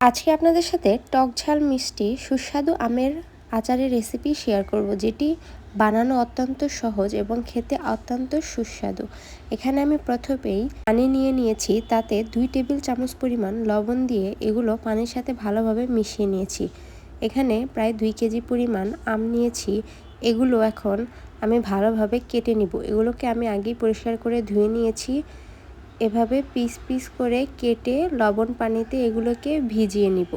আজকে আপনাদের সাথে টক ঝাল মিষ্টি সুস্বাদু আমের আচারের রেসিপি শেয়ার করব, যেটি বানানো অত্যন্ত সহজ এবং খেতে অত্যন্ত সুস্বাদু। এখানে আমি প্রথমেই পানি নিয়ে নিয়েছি, তাতে দুই টেবিল চামচ পরিমাণ লবণ দিয়ে এগুলো পানির সাথে ভালোভাবে মিশিয়ে নিয়েছি। এখানে প্রায় দুই কেজি পরিমাণ আম নিয়েছি। এগুলো এখন আমি ভালোভাবে কেটে নিব। এগুলোকে আমি আগেই পরিষ্কার করে ধুয়ে নিয়েছি। এভাবে পিস পিস করে কেটে লবণ পানিতে এগুলোকে ভিজিয়ে নিব।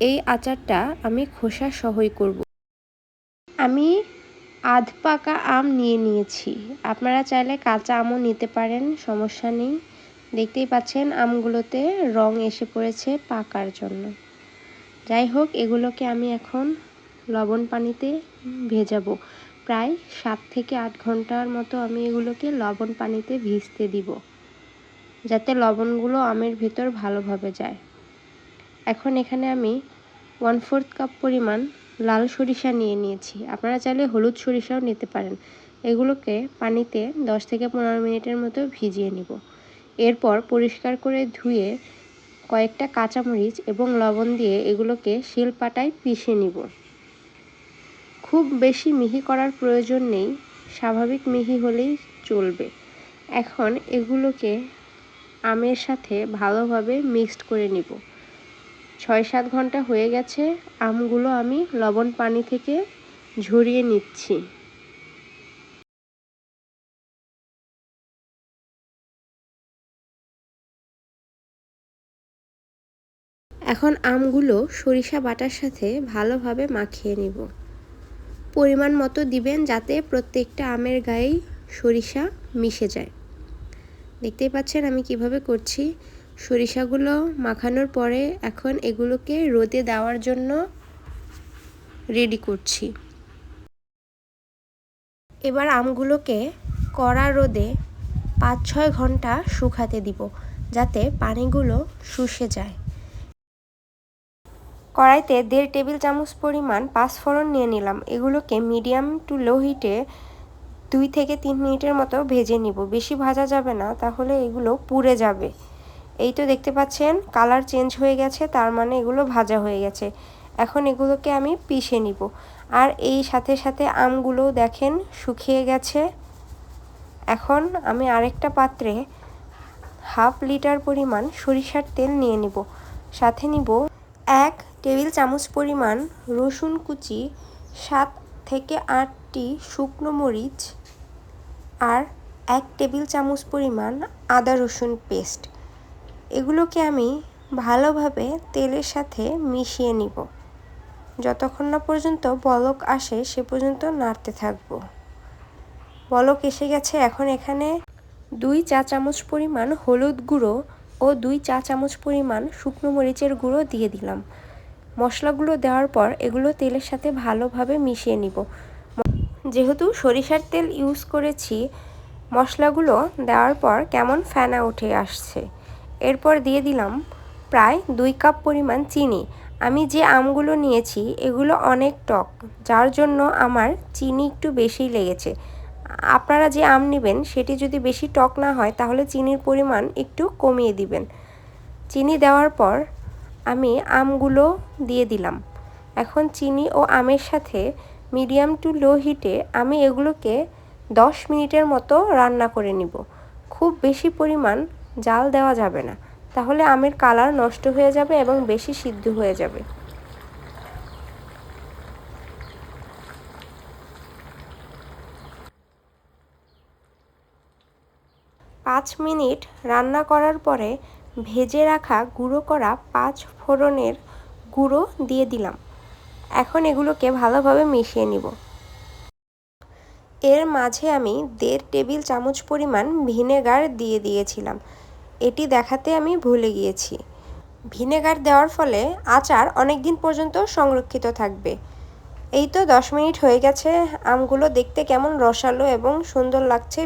এই আচারটা আমি খোসা সহই করব। আমি আধ পাকা আম নিয়ে নিয়েছি। আপনারা চাইলে কাঁচা আমও নিতে পারেন, সমস্যা নেই। দেখতেই পাচ্ছেন আমগুলোতে রং এসে পড়েছে পাকার জন্য। যাই হোক, এগুলোকে আমি এখন লবণ পানিতে ভেজাবো। প্রায় সাত থেকে আট ঘণ্টার মতো আমি এগুলোকে লবণ পানিতে ভিজতে দিব। যাতে লবণগুলো আমের ভিতর ভালোভাবে যায়। এখন এখানে আমি ওয়ান ফোর্থ কাপ পরিমাণ লাল সরিষা নিয়ে নিয়েছি। আপনারা চাইলে হলুদ সরিষাও নিতে পারেন। এগুলোকে পানিতে দশ থেকে পনেরো মিনিটের মতো ভিজিয়ে নিব। এরপর পরিষ্কার করে ধুয়ে কয়েকটা কাঁচামরিচ এবং লবণ দিয়ে এগুলোকে শিলপাটায় পিষে নিব। খুব বেশি মিহি করার প্রয়োজন নেই, স্বাভাবিক মিহি হলেই চলবে। এখন এগুলোকে আমের সাথে ভালোভাবে মিক্সড করে নিব। ছয় সাত ঘণ্টা হয়ে গেছে, আমগুলো আমি লবণ পানি থেকে ঝরিয়ে নিচ্ছি। এখন আমগুলো সরিষা বাটার সাথে ভালোভাবে মাখিয়ে নিব। পরিমাণ মতো দিবেন যাতে প্রত্যেকটা আমের গায়েই সরিষা মিশে যায়। দেখতেই পাচ্ছেন আমি কীভাবে করছি। সরিষাগুলো মাখানোর পরে এখন এগুলোকে রোদে দেওয়ার জন্য রেডি করছি। এবার আমগুলোকে কড়া রোদে পাঁচ ছয় ঘণ্টা শুকাতে দিব, যাতে পানিগুলো শুষে যায়। কড়াইতে দেড় টেবিল চামচ পরিমাণ পাঁচফোড়ন নিয়ে নিলাম। এগুলোকে মিডিয়াম টু লো হিটে দুই থেকে তিন মিনিটের মতো ভেজে নিব। বেশি ভাজা যাবে না, তাহলে এগুলো পুড়ে যাবে। এই তো দেখতে পাচ্ছেন, কালার চেঞ্জ হয়ে গেছে, তার মানে এগুলো ভাজা হয়ে গেছে। এখন এগুলোকে আমি পিষে নিব। আর এই সাথে সাথে আমগুলোও দেখেন শুকিয়ে গেছে। এখন আমি আরেকটা পাত্রে হাফ লিটার পরিমাণ সরিষার তেল নিয়ে নিব। সাথে নিব এক টেবিল চামচ পরিমাণ রসুন কুচি, সাত থেকে আটটি শুকনো মরিচ আর এক টেবিল চামচ পরিমাণ আদা রসুন পেস্ট। এগুলোকে আমি ভালোভাবে তেলের সাথে মিশিয়ে নিব। যতক্ষণ না পর্যন্ত বলক আসে, সে পর্যন্ত নাড়তে থাকব। বলক এসে গেছে। এখন এখানে দুই চা চামচ পরিমাণ হলুদ গুঁড়ো ও দুই চা চামচ পরিমাণ শুকনো মরিচের গুঁড়ো দিয়ে দিলাম। মশলাগুলো দেওয়ার পর এগুলো তেলের সাথে ভালোভাবে মিশিয়ে নিব। যেহেতু সরিষার তেল ইউজ করেছি, মশলাগুলো দেওয়ার পর কেমন ফেনা উঠে আসছে। এরপর দিয়ে দিলাম প্রায় দুই কাপ পরিমাণ চিনি। আমি যে আমগুলো নিয়েছি, এগুলো অনেক টক, যার জন্য আমার চিনি একটু বেশি লেগেছে। আপনারা যে আম নেবেন, সেটি যদি বেশি টক না হয়, তাহলে চিনির পরিমাণ একটু কমিয়ে দিবেন। চিনি দেওয়ার পর আমি আমগুলো দিয়ে দিলাম। এখন চিনি ও আমের সাথে মিডিয়াম টু লো হিটে আমি এগুলোকে দশ মিনিটের মতো রান্না করে নিব। খুব বেশি পরিমাণ জাল দেওয়া যাবে না। তাহলে আমের কালার নষ্ট হয়ে যাবে এবং বেশি সিদ্ধ হয়ে যাবে। পাঁচ মিনিট রান্না করার পরে ভেজে রাখা গুঁড়ো করা পাঁচ ফোড়নের গুঁড়ো দিয়ে দিলাম। এখন এগুলোকে ভালোভাবে মিশিয়ে নিব। এর মাঝে আমি দেড় টেবিল চামচ পরিমাণ ভিনেগার দিয়ে দিয়েছিলাম। এটি দেখাতে আমি ভুলে গিয়েছি। ভিনেগার দেওয়ার ফলে আচার অনেক দিন পর্যন্ত সংরক্ষিত থাকবে। এই তো দশ মিনিট হয়ে গেছে। আমগুলো দেখতে কেমন রসালো এবং সুন্দর লাগছে